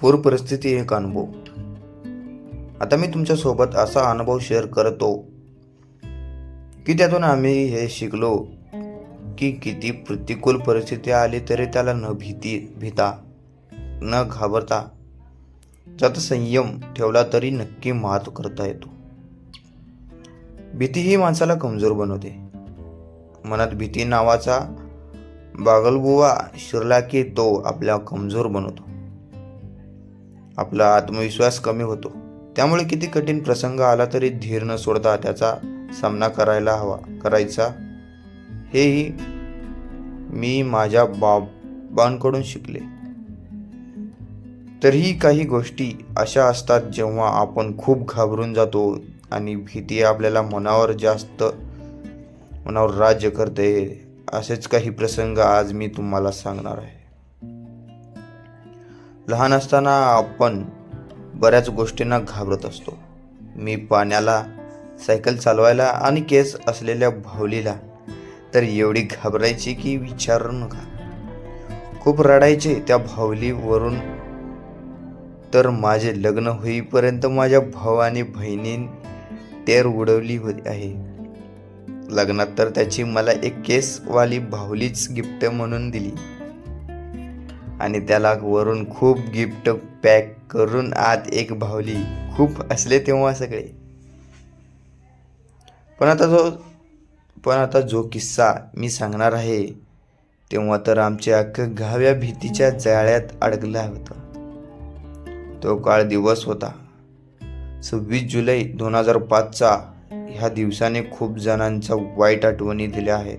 पूर परिस्थिती एक अनुभव. आता मी तुमच्यासोबत असा अनुभव शेअर करतो की त्यातून आम्ही हे शिकलो की किती प्रतिकूल परिस्थिती आली तरी त्याला न भीती भीता न घाबरता त्यात संयम ठेवला तरी नक्की मात करता येतो. भीती ही माणसाला कमजोर बनवते. मनात भीती नावाचा बागलबुवा शिरला की तो आपल्या कमजोर बनवतो. आपला आत्मविश्वास कमी होतो. त्यामुळे किती कठीण प्रसंग आला तरी धीर न सोडता त्याचा सामना करायला हवा करायचा. हेही मी माझ्या बाबांकडून शिकले. तरीही काही गोष्टी अशा असतात जेव्हा आपण खूप घाबरून जातो आणि भीती आपल्याला मनावर जास्त मनावर राज्य करते असेच काही प्रसंग आज मी तुम्हाला सांगणार आहे. लहान असताना आपण बऱ्याच गोष्टींना घाबरत असतो. मी पाण्याला सायकल चालवायला आणि केस असलेल्या भावलीला तर एवढी घाबरायची की विचारू नका. खूप रडायचे त्या भावलीवरून. तर माझे लग्न होईपर्यंत माझ्या भाऊ आणि बहिणीन टेर उडवली होती आहे. लग्नात तर त्याची मला एक केसवाली भावलीच गिफ्ट म्हणून दिली. आणि त्याला वरून खूप गिफ्ट पॅक करून आत एक भावली. खूप असले तेव्हा सगळे. पण आता जो पण आता जो किस्सा मी सांगणार आहे तेव्हा तर आमच्या अख्खं घाव्या भीतीच्या जाळ्यात अडकला होता. तो काळ दिवस होता. सव्वीस जुलै दोन हजार पाचचा ह्या दिवसाने खूप जणांच्या वाईट आठवणी दिल्या आहेत.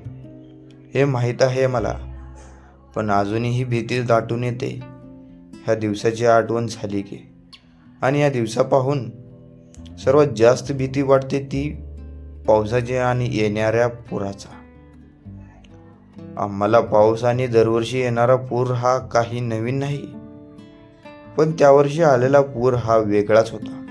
हे माहीत आहे मला. पण अजूनही भीती दाटून येते. ह्या दिवसाची आठवण झाली की. आणि या दिवसा पाहून सर्वात जास्त भीती वाटते ती पावसाची आणि येणाऱ्या पुराचा. आम्हाला पाऊस आणि दरवर्षी येणारा पूर हा काही नवीन नाही. पण त्यावर्षी आलेला पूर हा वेगळाच होता.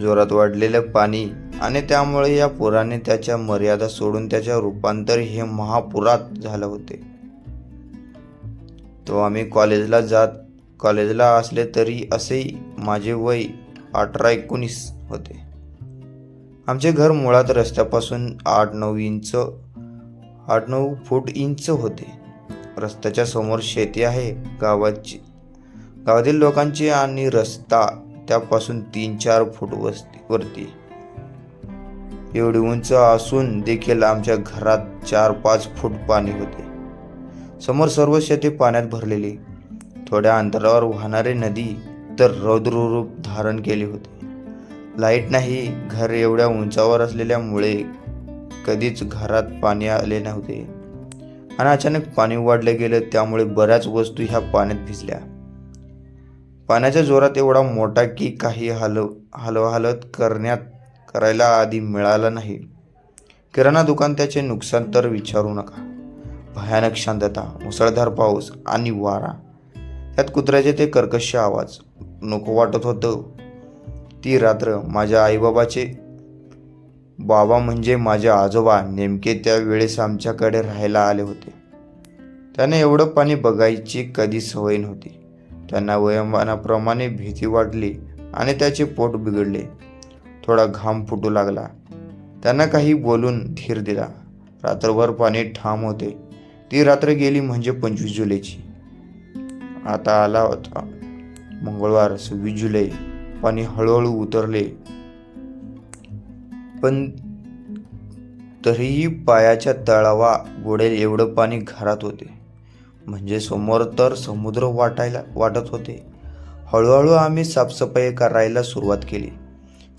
जोरात वाढलेलं पाणी आणि त्यामुळे या पुराने त्याच्या मर्यादा सोडून त्याच्या रूपांतर हे महापुरात झालं होते. तो आम्ही कॉलेजला जात कॉलेजला असले तरी असेही माझे वय अठरा एकोणीस होते. आमचे घर मुळात रस्त्यापासून आठ नऊ इंच आठ नऊ फूट इंच होते. रस्त्याच्या समोर शेती आहे गावाची गावातील लोकांची आणि रस्ता त्यापासून तीन चार फूट वस्ती वरती. एवढी उंच असून देखील आमच्या घरात चार पाच फूट पाणी होते. समोर सर्व शेती पाण्यात भरलेली. थोड्या अंतरावर वाहणारी नदी तर रौद्ररूप धारण केले होते. लाइट नाही घर एवढ्या उंचावर असलेल्यामुळे कधीच घरात पाणी आले नव्हते. आणि अचानक पाणी वाढलं गेलं त्यामुळे बऱ्याच वस्तू ह्या पाण्यात भिजल्या. पाण्याच्या जोरात एवढा मोठा की काही हलव हलवहलत करण्यात करायला आधी मिळाला नाही. किराणा दुकान त्याचे नुकसान तर विचारू नका. भयानक शांतता मुसळधार पाऊस आणि वारा. त्यात कुत्र्याचे ते कर्कश आवाज. नको वाटत होतं. ती रात्र माझ्या आईबाबाचे. बाबा म्हणजे माझे आजोबा नेमके त्या वेळेस आमच्याकडे राहायला आले होते. त्याने एवढं पाणी बघायची कधी सवय नव्हती. त्यांना वयोमानाप्रमाणे भीती वाटली आणि त्याचे पोट बिघडले. थोडा घाम फुटू लागला. त्यांना काही बोलून धीर दिला. रात्रभर पाणी ठाम होते. ती रात्र गेली म्हणजे पंचवीस जुलैची. आता आला होता. मंगळवार सव्वीस जुलै. पाणी हळूहळू उतरले. पण तरीही पायाच्या तळावा गोडेल एवढं पाणी घरात होते. म्हणजे समोर तर समुद्र वाटायला वाटत होते. हळूहळू आम्ही साफसफाई करायला सुरुवात केली.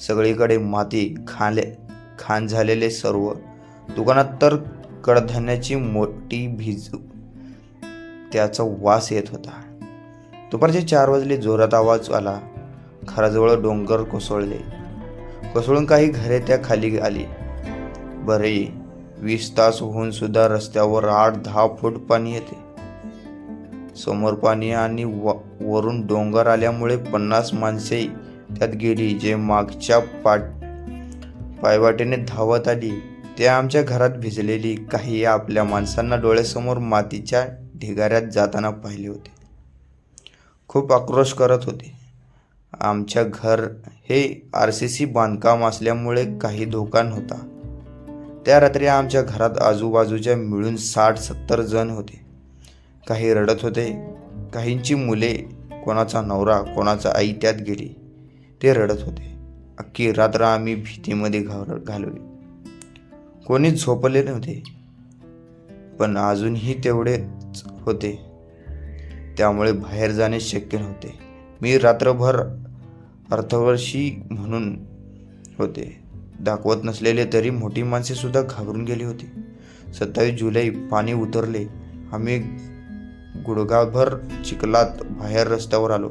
सगळीकडे माती खाले खाण झालेले सर्व. दुकानात तर कडधान्याची मोठी भिज. त्याचा वास येत होता. दुपारचे चार वाजले जोरात आवाज आला. घराजवळ डोंगर कोसळले. कोसळून काही घरे त्या खाली आली. बरे वीस तास होऊन सुद्धा रस्त्यावर आठ दहा फूट पाणी येते. समोर पाणी आणि व वरून डोंगर आल्यामुळे पन्नास माणसे त्यात गेली जे मागच्या पाट पायवाटेने धावत आली. ते आमच्या घरात भिजलेली काही आपल्या माणसांना डोळ्यासमोर मातीच्या ढिगाऱ्यात जाताना पाहिले होते. खूप आक्रोश करत होते. आमच्या घर हे आर सी सी बांधकाम असल्यामुळे काही धोका नव्हता त्या रात्री आमच्या घरात आजूबाजूच्या मिळून साठ सत्तर जण होते. काही रडत होते. काहींची मुले कोणाचा नवरा कोणाचा आई त्यात गेली. ते रडत होते. अख्खी रात्र आम्ही भीतीमध्ये घाल घालवली कोणीच झोपले नव्हते. पण अजूनही तेवढेच होते. त्यामुळे बाहेर जाणे शक्य नव्हते. मी रात्रभर अर्थवर्षी म्हणून होते. दाखवत नसलेले तरी मोठी माणसे सुद्धा घाबरून गेली होती. सत्तावीस जुलै पाणी उतरले. आम्ही गुडगाभर चिखलात बाहेर रस्त्यावर आलो.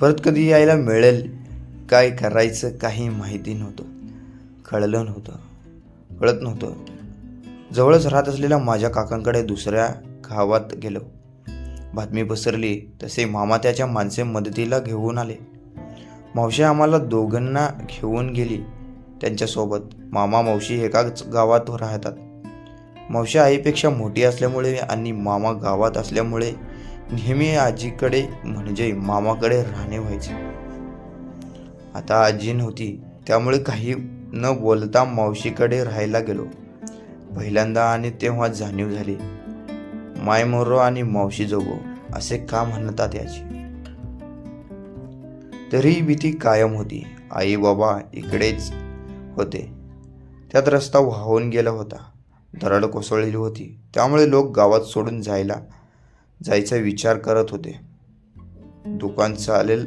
परत कधी यायला मिळेल काय करायचं काही माहिती नव्हतं. कळलं नव्हतं. कळत नव्हतं. जवळच राहत असलेल्या माझ्या काकांकडे दुसऱ्या गावात गेलो. बातमी पसरली तसे मामा त्याच्या माणसे मदतीला घेऊन आले. मावशी आम्हाला दोघांना घेऊन गेली त्यांच्यासोबत. मामा मावशी एकाच गावात राहतात. मावशी आईपेक्षा मोठी असल्यामुळे आणि मामा गावात असल्यामुळे नेहमी आजीकडे म्हणजे मामाकडे राहणे व्हायचे. आता आजी नव्हती त्यामुळे काही न बोलता मावशीकडे राहायला गेलो. पहिल्यांदा आणि तेव्हा जाणीव झाली. माय मोरो आणि मावशी जोगो असे का म्हणतात याची? तरीही भीती कायम होती. आई बाबा इकडेच होते. त्यात रस्ता वाहून गेला होता. दरड कोसळलेली होती. त्यामुळे लोक गावात सोडून जायला जायचा विचार करत होते. दुकान चालेल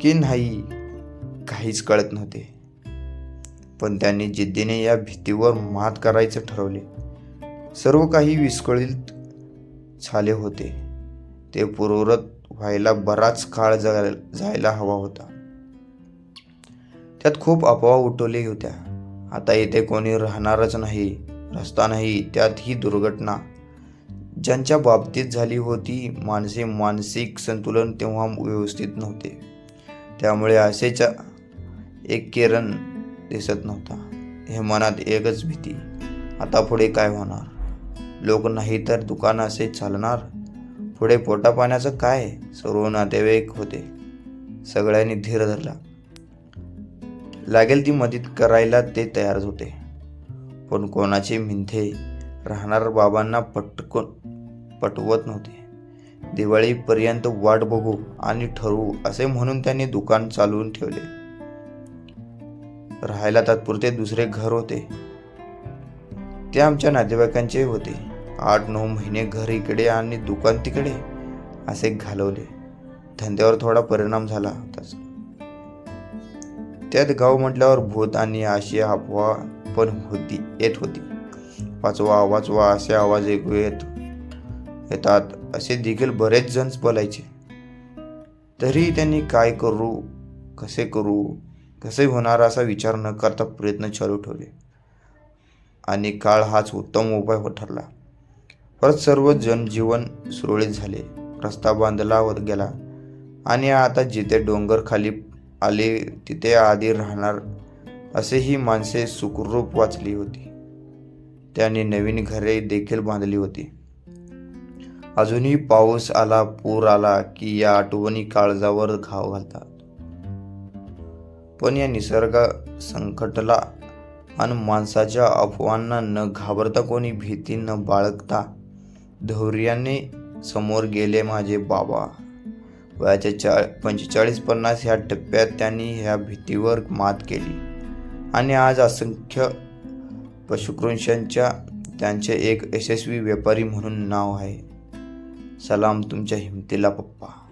की नाही काहीच कळत नव्हते. पण त्यांनी जिद्दीने या भीतीवर मात करायचं ठरवले. सर्व काही विस्कळीत झाले होते. ते पूर्वरत व्हायला बराच काळ जा- जायला हवा होता. त्यात खूप अफवा उठवली होत्या. आता येथे कोणी राहणारच नाही रस्ता नाही त्यात ही दुर्घटना. ज्यांच्या बाबतीत झाली होती माणसे मानसिक संतुलन तेव्हा व्यवस्थित नव्हते. त्यामुळे असेच एक किरण दिसत नव्हता. हे मनात एकच भीती. आता पुढे काय होणार? लोक नाही तर दुकान असे चालणार? पुढे पोटापाण्याचं काय? सर्व नातेवाईक होते. सगळ्यांनी धीर धरला. लागेल ती मदत करायला ते तयारच होते. पण कोणाचे मिंथे राहणार बाबांना पटकन पटवत नव्हते. दिवाळीपर्यंत वाट बघू आणि ठरवू असे म्हणून त्यांनी दुकान चालवून ठेवले. राहायला तात्पुरते दुसरे घर होते. ते आमच्या नातेवाईकांचे होते. आठ नऊ महिने घर इकडे आणि दुकान तिकडे असे घालवले. धंद्यावर थोडा परिणाम झाला होताच त्यात गाव म्हटल्यावर भूत आणि अशी अफवा पण होती येत होती. वाचवा वाचवा असे आवाज ऐकू येत येतात. असे देखील बरेच जण बोलायचे. तरी त्यांनी काय करू कसे करू कसे होणार असा विचार न करता प्रयत्न चालू ठेवले. आणि काळ हाच उत्तम उपाय ठरला. परत सर्व जनजीवन सुरळीत झाले. रस्ता बांधला व गेला. आणि आता जिथे डोंगर खाली आले तिथे आधी राहणार असेही माणसे सुखरूप वाचली होती. त्यांनी नवीन घरे देखील बांधली होती. अजूनही पाऊस आला पूर आला की या आठवणी काळजावर घाव घालतात. पण या निसर्ग संकटला आणि माणसाच्या अफवांना न घाबरता कोणी भीती न बाळगता धैर्याने समोर गेले माझे बाबा. वयाच्या चा पंचेचाळीस पन्नास ह्या टप्प्यात त्यांनी ह्या भीतीवर मात केली. आणि आज असंख्य पशुकृंशांच्या त्यांचे एक यशस्वी व्यापारी म्हणून नाव आहे. सलाम तुमच्या हिमतीला पप्पा.